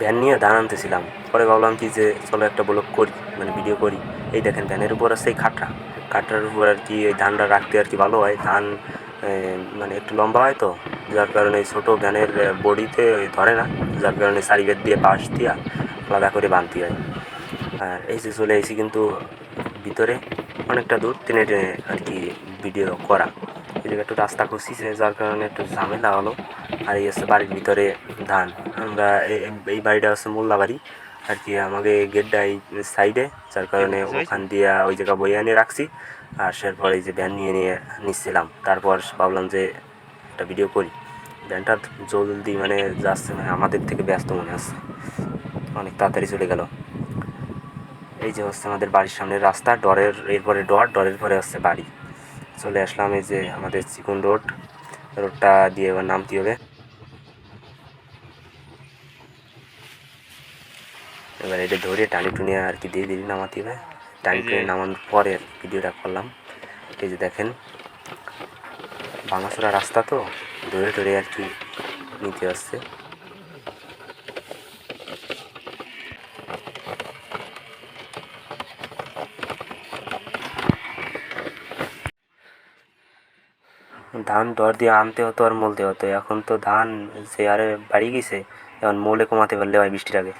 Van নিয়ে ধান আনতেছিলাম। পরে ভাবলাম কি যে চলো একটা ব্লগ করি মানে ভিডিও করি। এই দেখেন ভ্যানের উপর আছে এই খাটরা খাটরার উপর আর কি এই ধানটা রাখতে আর কি ভালো হয়। ধান মানে একটু লম্বা হয় তো, যার কারণে এই ছোটো ভ্যানের বডিতে ধরে না, যার কারণে সারিবেদ দিয়ে বাঁশ দিয়া আলাদা করে বাঁধতে হয়। আর এই যে চলে এসেছি কিন্তু ভিতরে অনেকটা দূর, টেনে টেনে আর কি ভিডিও করা। এই জায়গায় একটু রাস্তা খুঁজছে যার কারণে একটু ঝামেলা হলো। আর এই হচ্ছে বাড়ির ভিতরে ধান। আমরা এই বাড়িটা হচ্ছে মোল্লা বাড়ি আর কি আমাকে গেটটা এই সাইডে যার কারণে ওখান দিয়ে ওই জায়গা বই আনিয়ে রাখছি। আর সেরপর এই যে ভ্যান নিয়ে নিয়ে নিচ্ছিলাম। তারপর ভাবলাম যে একটা ভিডিও করি। ভ্যানটা জলদি মানে যাচ্ছে মানে আমাদের থেকে ব্যস্ত মনে হচ্ছে। অনেক তাড়াতাড়ি চলে গেল। এই যে হচ্ছে আমাদের বাড়ির সামনের রাস্তা ডরের এরপরে ডর ডরের পরে হচ্ছে বাড়ি। চলে আসলাম এই যে আমাদের চিকুন রোড। রোডটা দিয়ে এবার নামতে হবে। এবার এটা ধরে টানি টুনিয়ে আর কি দিয়ে দিলি নামাতে হবে। টানি টুনিয়ে নামানোর পরে আর কি ভিডিওটা করলাম। এই যে দেখেন ভাঙাচোরা রাস্তা তো ধরে ধরে আর কি নিতে আসছে। ধান দর দিয়ে আনতে হতো আর মলতে হতো। এখন তো ধান সে আরে বাড়ি গেছে, এখন মোলে কমাতে পারলে হয় বৃষ্টির আগে।